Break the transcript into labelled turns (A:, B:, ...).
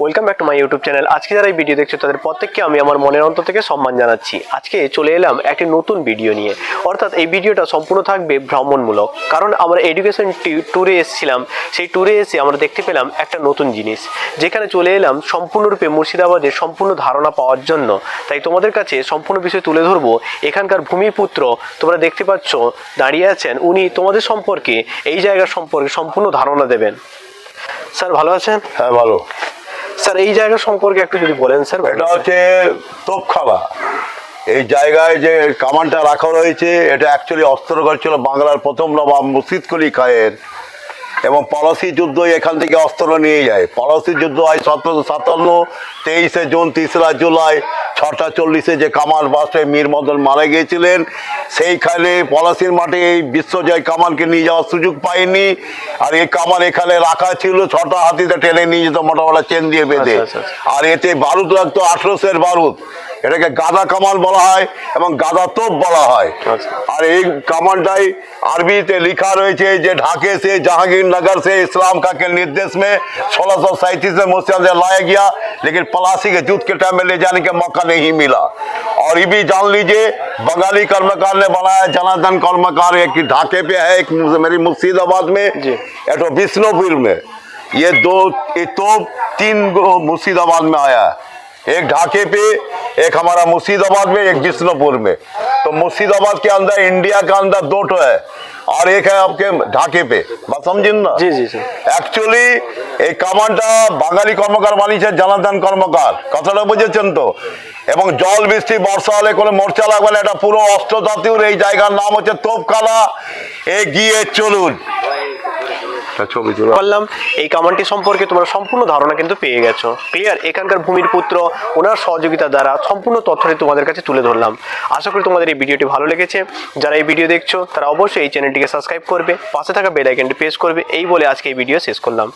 A: Welcome back to my YouTube channel আজকে যারা এই ভিডিও দেখছ, তাদের প্রত্যেককে আমি আমার মনের অন্তর থেকে সম্মান জানাচ্ছি। আজকে চলে এলাম একটি নতুন ভিডিও নিয়ে। অর্থাৎ এই ভিডিওটা সম্পূর্ণ থাকবে ভ্রমণমূলক। কারণ আমরা এডুকেশন ট্যুরে এসেছিলাম। সেই ট্যুরে এসে আমরা দেখতে পেলাম একটা নতুন জিনিস। যেখানে চলে এলাম সম্পূর্ণরূপে মুর্শিদাবাদের সম্পূর্ণ ধারণা পাওয়ার জন্য। তাই তোমাদের কাছে সম্পূর্ণ বিষয় তুলে ধরবো। এখানকার ভূমিপুত্র তোমরা দেখতে পাচ্ছ, দাঁড়িয়ে আছেন। উনি তোমাদের সম্পর্কে, এই জায়গার সম্পর্কে সম্পূর্ণ ধারণা দেবেন। স্যার, ভালো আছেন?
B: হ্যাঁ ভালো।
A: স্যার এই জায়গা সম্পর্কে একটু যদি বলেন স্যার
B: এটা হচ্ছে তোপখালা এই জায়গায় যে কামানটা রাখা রয়েছে এটা অ্যাকচুয়ালি অস্ত্রগর ছিল বাংলার প্রথম নবাব মুসিদ কলি খায়ের। এবং পলাশি যুদ্ধ এখান থেকে অস্ত্র নিয়ে যায়। পলাশি যুদ্ধ হয় সতেরোশো সাতান্ন তেইশে জুন তিসরা জুলাই। ছটা চল্লিশে যে কামাল বাসে মীর মদন মারা গিয়েছিলেন সেইখানে পলাশির মাঠে এই বিশ্বজয় কামালকে নিয়ে যাওয়ার সুযোগ পায়নি। আর এই কামাল এখানে রাখা ছিল ছটা হাতিতে টেনে নিয়ে যেত মোটামোটা চেন দিয়ে বেঁধে।
A: আচ্ছা, আচ্ছা,
B: আর এতে বারুদ লাগতো আঠারোশের বারুদ। এটাকে গাদা কামান বলা হয় এবং গাদা তোপ বলা হয়
A: আচ্ছা।
B: আর এই কামানটাই আরবিতে লিখা রয়েছে যে ढाके से जहांगीरनगर से इस्लाम का के निर्देश में सोलह सौ सैंतीस में मुस्लिम लाया गया लेकिन पलासी के युद्ध के टाइम में ले जाने का मौका नहीं मिला और ये भी जान लीजिए बंगाली कर्मकार ने बनाया जनार्दन कर्मकार एक ढाके पे है एक मेरी मुर्शिदाबाद में
A: जी।
B: एक तो बिष्णुपुर में ये दो ये तो तीन गो मुर्शिदाबाद में आया है एक ढाके पे एक हमारा मुर्शिदाबाद में एक बिष्णुपुर में तो मुर्शिदाबाद के अंदर इंडिया का अंदर दो ठो है और एक है आपके ढाके पे बात समझिन ना
A: জি জি জি
B: অ্যাকচুয়ালি এই কামানটা বাঙালি কর্মকার বানিয়েছে জনার্দন কর্মকার কথাটা বুঝেছেন তো এবং জল বৃষ্টি বর্ষা হলে কোনো মোর্চা লাগবে না এটা পুরো অষ্টধাতুর এই জায়গার নাম হচ্ছে তোপকালা এগিয়ে চলুন ছবি তুলো
A: করলাম। এই কামানটি সম্পর্কে তোমরা সম্পূর্ণ ধারণা কিন্তু পেয়ে গেছো। ক্লিয়ার এখানকার ভূমির পুত্র, ওনার সহযোগিতা দ্বারা সম্পূর্ণ তথ্যটি তোমাদের কাছে তুলে ধরলাম। আশা করি তোমাদের এই ভিডিওটি ভালো লেগেছে। যারা এই ভিডিও দেখছ, তারা অবশ্যই এই চ্যানেলটিকে সাবস্ক্রাইব করবে, পাশে থাকা বেল আইকনটি প্রেস করবে। এই বলে আজকে এই ভিডিও শেষ করলাম।